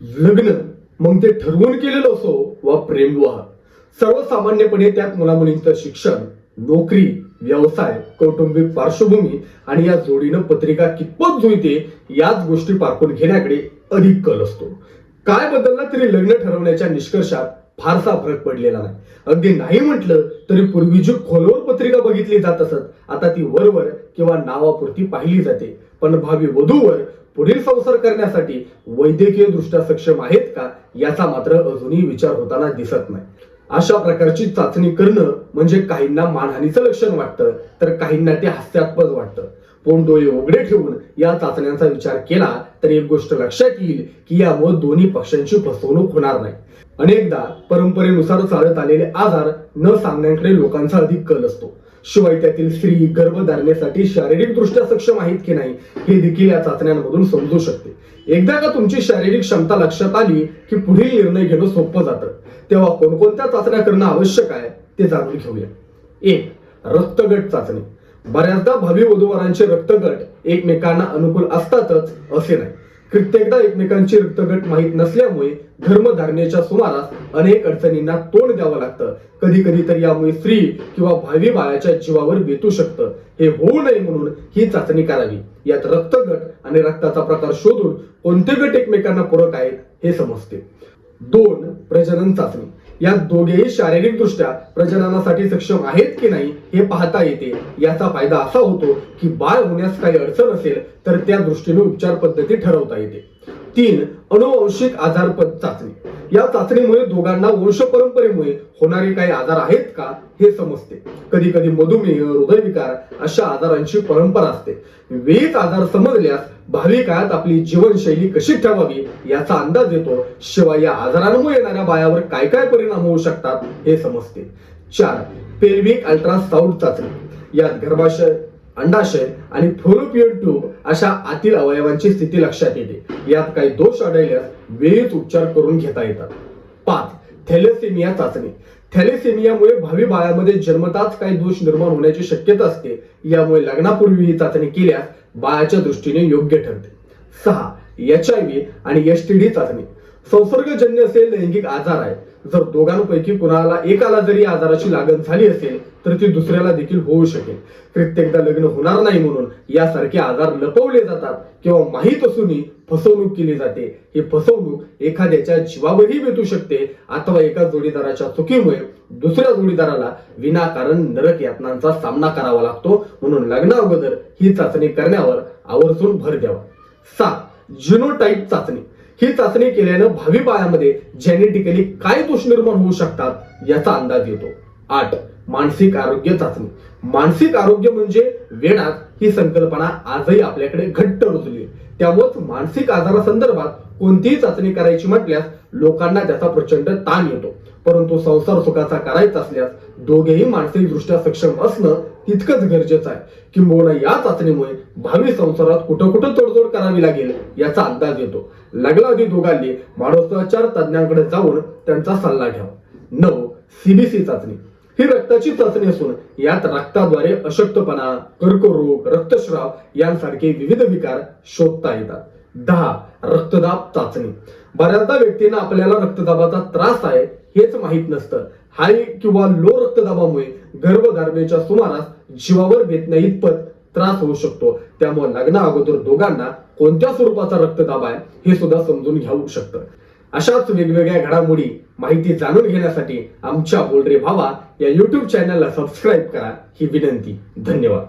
लग्न मग ते ठरवून केलेलं असो वा प्रेमविवाह. सर्वसामान्यपणे त्यात मुलामुलींचं शिक्षण नोकरी व्यवसाय कौटुंबिक पार्श्वभूमी आणि या जोडीनं पत्रिका कितपत जुळते याच गोष्टी पारखून घेण्याकडे अधिक कल असतो. काय बदलला तरी लग्न ठरवण्याच्या निष्कर्षात फारसा फरक पडलेला नाही. अगदी नाही म्हटलं तरी पूर्वी जी खोलवर पत्रिका बघितली जात असत आता ती वरवर किंवा नावापुरती पाहिली जाते. पण भावी वधूवर पुढील संसार करण्यासाठी वैद्यकीय दृष्ट्या सक्षम आहेत का याचा मात्र अजूनही विचार होताना दिसत नाही. अशा प्रकारची चाचणी करणं म्हणजे काहींना मानहानीचं लक्षण वाटतं तर काहींना ते हास्यास्पद वाटतं. पण डोळे उघडे ठेवून या चाचण्यांचा विचार केला तर एक गोष्ट लक्षात येईल की यामुळे दोन्ही पक्षांची फसवणूक होणार नाही. अनेकदा परंपरेनुसार चालत आलेले आजार न सांगण्याकडे लोकांचा अधिक कल असतो. शिवाय त्यातील स्त्री गर्भधारणेसाठी शारीरिक दृष्ट्या सक्षम आहेत की नाही हे देखील या चाचण्यांमधून समजू शकते. एकदा का तुमची शारीरिक क्षमता लक्षात आली की पुढील निर्णय घेणं सोपं जातं तेव्हा कोणकोणत्या चाचण्या करणं आवश्यक आहे ते जाणून घेऊया. एक रक्तगट चाचणी. बऱ्याचदा भावी वधूवरांचे रक्तगट एकमेकांना अनुकूल असतातच असे नाही. कित्येकदा एकमेकांची रक्तगट माहीत नसल्यामुळे धर्मधारणेच्या सुमारास अनेक अडचणींना तोंड द्यावं लागतं. कधी कधी तर यामुळे स्त्री किंवा भावी बाळाच्या जीवावर बेतू शकतं. हे होऊ नये म्हणून ही चाचणी करावी. यात रक्तगट आणि रक्ताचा प्रकार शोधून कोणते गट एकमेकांना पूरक आहेत हे समजते. दोन प्रजनन चाचणी. या दोघेही शारीरिक दृष्ट्या प्रजननासाठी सक्षम आहेत की नाही हे पाहता येते. याचा फायदा असा होतो की बाळ होण्यास काही अडचण असेल तर त्या दृष्टीने उपचार पद्धती ठरवता येते. तीन अनुवंशिक आजारपद चाचणी. या चाचणीमुळे दोघांना वंश परंपरेमुळे होणारे काही आजार आहेत का हे समजते. कधी कधी मधुमेह हृदयविकार अशा आजारांची परंपरा असते. वेळीच आजार समजल्यास भावी काळात आपली जीवनशैली कशी ठेवावी याचा अंदाज येतो. शिवाय या आजारांमुळे येणाऱ्या बायावर काय काय परिणाम होऊ शकतात हे समजते. चार पेल्विक अल्ट्रासाऊंड चाचणी. यात गर्भाशय अंडाशय आणि फ्लोरोपियन ट्यूब अशा आतील अवयवांची स्थिती लक्षात येते. यात काही दोष आढळल्यास वेळीच उपचार करून घेता येतात. पाच थॅलेसेमिया चाचणी. थॅलेसेमियामुळे भावी बाळामध्ये जन्मताच काही दोष निर्माण होण्याची शक्यता असते. यामुळे लग्नापूर्वी ही चाचणी केल्यास बाळाच्या दृष्टीने योग्य ठरते. सहा एच आय व्ही आणि एस टी डी चाचणी. संसर्गजन्य असे लैंगिक आजार आहे. जर दोघांपैकी कुणाला एकाला जरी आजाराची लागण झाली असेल तर ती दुसऱ्याला देखील होऊ शकेल. कित्येकदा लग्न होणार नाही म्हणून यासारखे आजार लपवले जातात किंवा माहीत असूनही फसवणूक केली जाते. ही फसवणूक एखाद्याच्या जीवावरही बेतू शकते अथवा एका जोडीदाराच्या चुकीमुळे दुसऱ्या जोडीदाराला विनाकारण नरक यातनांचा सामना करावा लागतो. म्हणून लग्ना अगोदर ही चाचणी करण्यावर आवर्जून भर द्यावा. सात जिनोटाईप चाचणी. ही चाचणी केल्यानं भावी बाळामध्ये जेनेटिकली काय दोष निर्माण होऊ शकतात याचा अंदाज येतो. आठ मानसिक आरोग्य चाचणी. मानसिक आरोग्य म्हणजे वेणात ही संकल्पना आजही आपल्याकडे घट्ट रुजली त्यामुळेच मानसिक आजारासंदर्भात कोणतीही चाचणी करायची म्हटल्यास लोकांना त्याचा प्रचंड ताण येतो. परंतु संसार सुखाचा करायचा असल्यास दोघेही मानसिक दृष्ट्या सक्षम असणं तितकंच गरजेचं आहे किंबहुना या चाचणीमुळे भावी संसारात कुठं कुठं तोडजोड करावी लागेल याचा अंदाज येतो. लग्नाआधी दोघांनी मानसोपचार तज्ज्ञांकडे जाऊन त्यांचा सल्ला घ्यावा. नऊ सीबीसी चाचणी. ही रक्ताची चाचणी असून यात रक्ताद्वारे अशक्तपणा कर्करोग रक्तस्राव यांसारखे विविध विकार शोधता येतात. दहा रक्तदाब चाचणी. बऱ्याचदा व्यक्तींना आपल्याला रक्तदाबाचा त्रास आहे हेच माहीत नसतं. हाय किंवा लो रक्तदाबामुळे गर्भधारणेच्या सुमारास जीवावर बेतण्या इतपत त्रास होऊ शकतो. त्यामुळे लग्ना अगोदर दोघांना कोणत्या स्वरूपाचा रक्तदाब आहे हे सुद्धा समजून घेऊ शकतं. अशाच वेगवेगळ्या घडामोडी माहिती जाणून घेण्यासाठी आमच्या बोलरे भावा या युट्यूब चॅनलला सबस्क्राईब करा. ही विनंती. धन्यवाद.